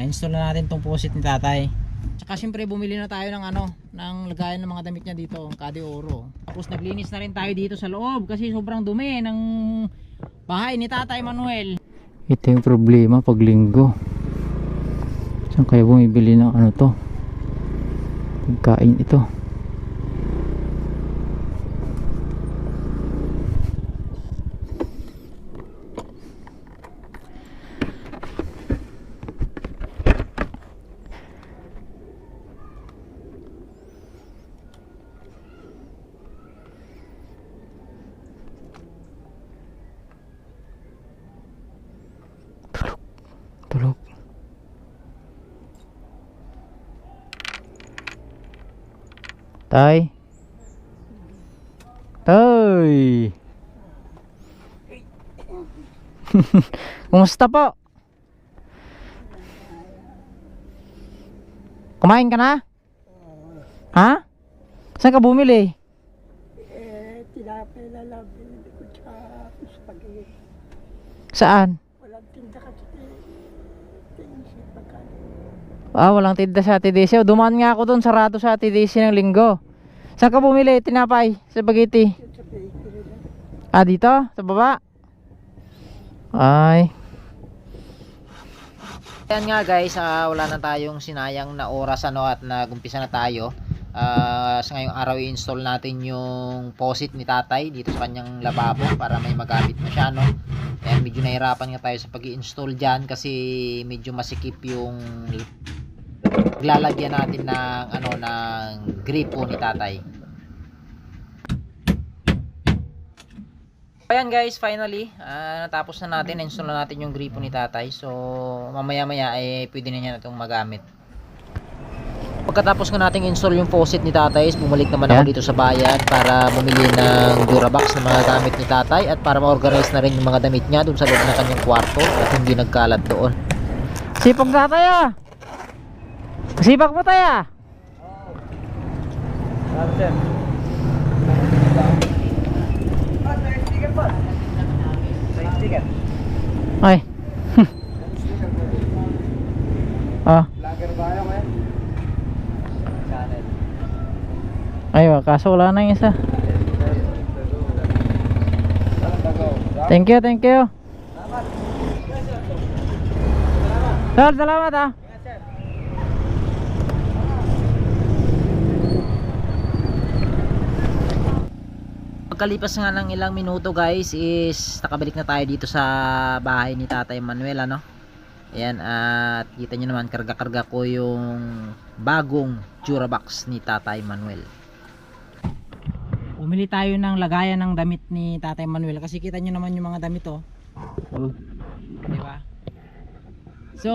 na-install na natin tong faucet ni tatay. Tsaka syempre bumili na tayo ng ano, ng lagayan ng mga damit niya dito, Cade Oro. Tapos naglinis na rin tayo dito sa loob kasi sobrang dumi ng bahay ni Tatay Manuel. Ito yung problema pag linggo. Saan kaya bumibili ng ano to? Pagkain ito. Tay. Tay. Kumusta po? Kumain ka na? Ha? Saan ka bumili? Eh, tinapay na lang binili ko sa spaghetti. Saan? Walang tinda kasi tingin siya pagkain. Ah, walang tinda sa TDC. Dumaan nga ako doon, sarado sa TDC ng linggo. Saan ka bumili? Tinapay? Sa Bagiti? Ah, dito? Sa baba? Ay. Ayan nga guys, ah, wala na tayong sinayang na oras ano at nagumpisa na tayo. Ah, sa ngayong araw i-install natin yung faucet ni tatay dito sa kanyang lababo para may magamit na siya no. Ayan, medyo nahirapan nga tayo sa pag install dyan kasi medyo masikip yung lalagyan natin ng ano ng gripo ni tatay. Ayan guys, finally, ah, natapos na natin, install na natin yung gripo ni tatay. So, mamaya maya eh, pwede na niya itong magamit. Pagkatapos nga nating install yung faucet ni tatay, bumalik naman ako dito sa bayan para bumili ng Durabox na mga gamit ni tatay at para ma-organize na rin yung mga damit niya doon sa loob ng kanyang kwarto at hindi nagkalat doon. Sipag tatay ah! Sipag mo tayo ah! Ay. ah. Aywa, kaso wala na yung isa. Thank you, thank you. Sir, salamat ah. Pagkalipas nga ng ilang minuto guys is nakabalik na tayo dito sa bahay ni Tatay Manuel ano. Ayan at kita nyo naman karga-karga ko yung bagong Durabox ni Tatay Manuel. Umili tayo ng lagayan ng damit ni Tatay Manuel kasi kita nyo naman yung mga damit oh. Di ba? So,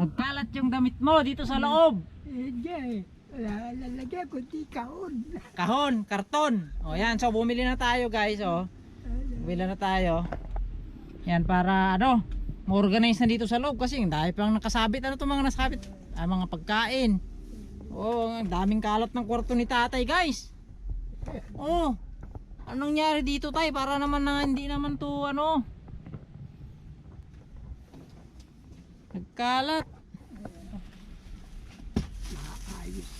magkalat yung damit mo dito sa loob. Hindi. Lalagyan kundi kaon. kahon, karton. O yan, so bumili na tayo guys, oh. Bumili na tayo. Yan para ano, ma-organize na dito sa loob kasi dami pang nakasabit. Ano to mga nasabit? Ah, mga pagkain. Oh, ang daming kalat ng kwarto ni tatay guys. Oh. Anong nangyari dito tay? Para naman na hindi naman to ano. Nagkalat.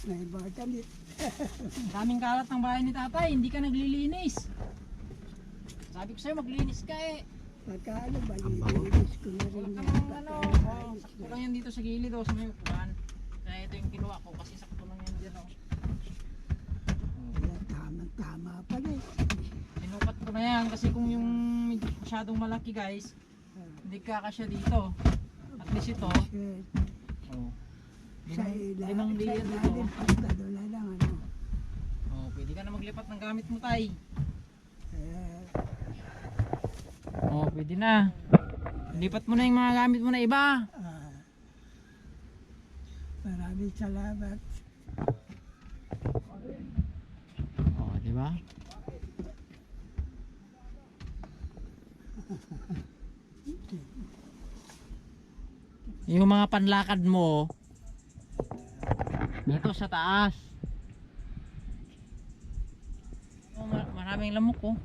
Na yung mga damit. Daming kalat ng bahay ni tatay, hindi ka naglilinis. Sabi ko sa'yo, maglinis ka eh. Pagka ano ba, nilinis ko na rin Wala ka ano, oh, sakto lang yan dito sa gilid oh, sa may upuan. Kaya ito yung kinuha ko kasi sakto lang yan oh. Kaya tama-tama pala eh. Sinukat ko na yan kasi kung yung masyadong malaki guys, hindi kakasya dito. At least ito, oh. Sa ilalim, limang sa layer dito. ilalim, doon na lang ano. Oh, pwede ka na maglipat ng gamit mo tay. Eh, Oh, pwede na. Lipat mo na yung mga gamit mo na iba. ah, maraming salamat. Oh, di ba? yung mga panlakad mo dito sa taas. Oh, ma- maraming lamok oh.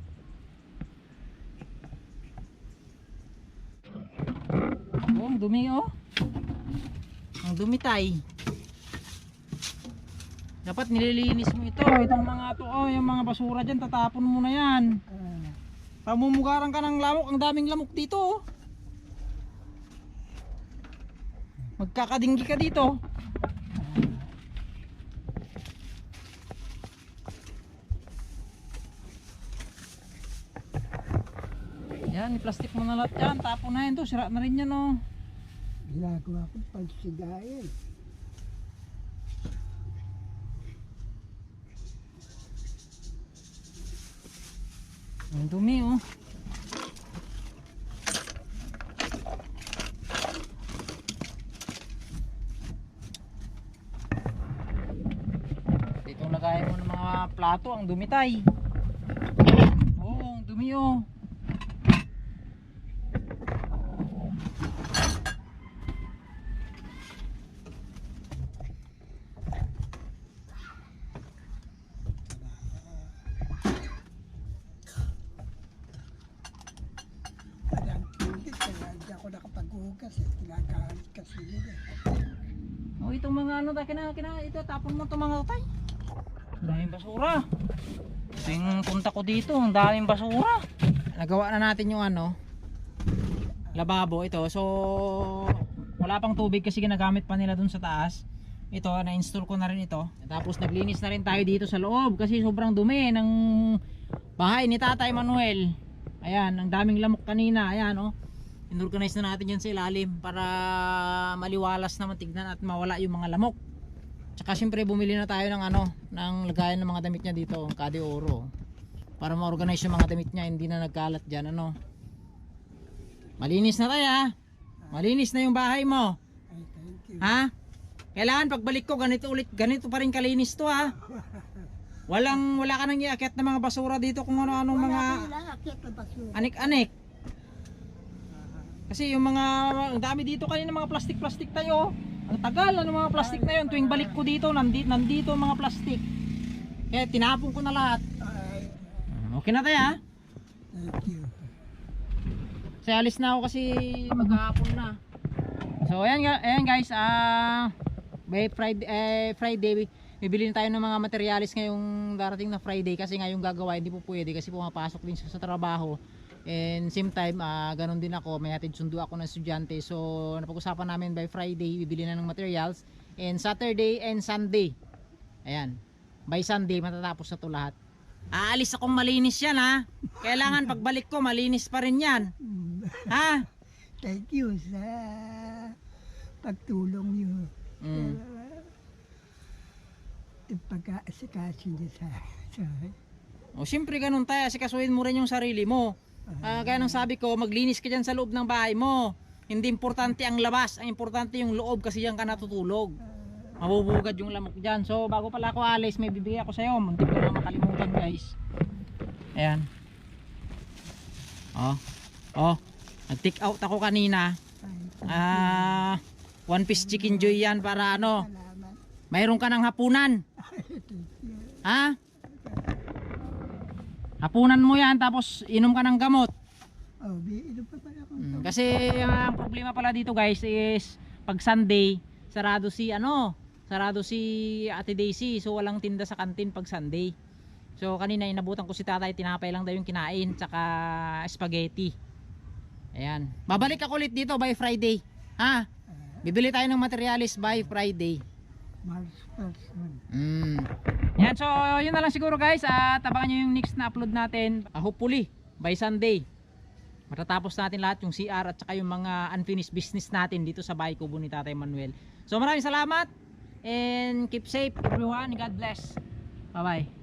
Oh, ang dumi oh. Ang dumitay. Dapat nililinis mo ito. Itong mga to, oh, yung mga basura dyan, tatapon mo na yan. Pamumugaran ka ng lamok, ang daming lamok dito. oh. Magkakadinggi ka dito. Yan, i-plastic mo na lahat yan. Tapon na yan to. Sira na rin yan oh. ginagawa ko pagsigayin. Ang dumi oh. Dito lagay mo ng mga plato, ang dumi tay. Oo, ang dumi oh. Parang hindi, kaya hindi ako eh. Kinagalit kasi eh. Oh, itong mga ano tayo, kina, kina, ito, tapon mo itong mga tay. Ang daming basura. Ito yung punta ko dito, ang daming basura. Nagawa na natin yung ano, lababo ito. So, wala pang tubig kasi ginagamit pa nila dun sa taas. Ito, na-install ko na rin ito. Tapos naglinis na rin tayo dito sa loob kasi sobrang dumi ng bahay ni Tatay Manuel. Ayan, ang daming lamok kanina. Ayan, oh. Inorganize na natin yan sa ilalim para maliwalas naman tignan at mawala yung mga lamok. Tsaka syempre bumili na tayo ng ano, ng lagayan ng mga damit niya dito, Kade Oro. Para ma-organize yung mga damit niya, hindi na nagkalat diyan ano. Malinis na tayo ha. Malinis na yung bahay mo. Ha? Kailangan pagbalik ko ganito ulit, ganito pa rin kalinis to ha. Walang wala ka nang iakyat na mga basura dito kung ano-anong mga anik-anik. Kasi yung mga ang dami dito kanina mga plastic-plastic tayo. Ang tagal ano mga plastic na yun. Tuwing balik ko dito, nandito, nandito mga plastic. Kaya tinapon ko na lahat. Ay, Okay na tayo ha. thank you. Kasi alis na ako kasi maghapon na. So ayan, ayan guys, ah by Friday, eh, Friday bibili na tayo ng mga materialis ngayong darating na Friday kasi ngayong gagawa hindi po pwede kasi pumapasok din sa trabaho. And same time, ah ganun din ako, may hatid sundo ako ng estudyante. So napag-usapan namin by Friday, bibili na ng materials. And Saturday and Sunday. Ayan. By Sunday matatapos na to lahat. Aalis akong malinis yan ha. Kailangan pagbalik ko malinis pa rin yan. Ha? Thank you sa pagtulong niyo. Mm. Yung pag-aasikaso niyo sa, sa O syempre ganun tayo, sikasuhin mo rin yung sarili mo. Ah, kaya nang sabi ko, maglinis ka dyan sa loob ng bahay mo. Hindi importante ang labas, ang importante yung loob kasi yan ka natutulog. Mabubugad yung lamok dyan. So bago pala ako alis, may bibigay ako sa'yo. Muntik ko na makalimutan guys. Ayan. Oh. Oh. Nag-take out ako kanina. Ah, one piece chicken joy yan para ano, mayroon ka ng hapunan. Ha? Hapunan mo yan tapos inom ka ng gamot. Oh, biinom pa pala ako. Mm, kasi ang problema pala dito guys is pag Sunday, sarado si ano, sarado si Ate Daisy. So walang tinda sa kantin pag Sunday. So kanina inabutan ko si tatay, tinapay lang daw yung kinain, tsaka spaghetti. Ayan. Babalik ako ulit dito by Friday. Ha? Bibili tayo ng materialis by Friday. March 1st. Mm. Yan, so yun na lang siguro guys. At abangan nyo yung next na upload natin. Uh, hopefully, by Sunday. Matatapos natin lahat yung CR at saka yung mga unfinished business natin dito sa bahay kubo ni Tatay Manuel. So maraming salamat and keep safe everyone. God bless. Bye bye.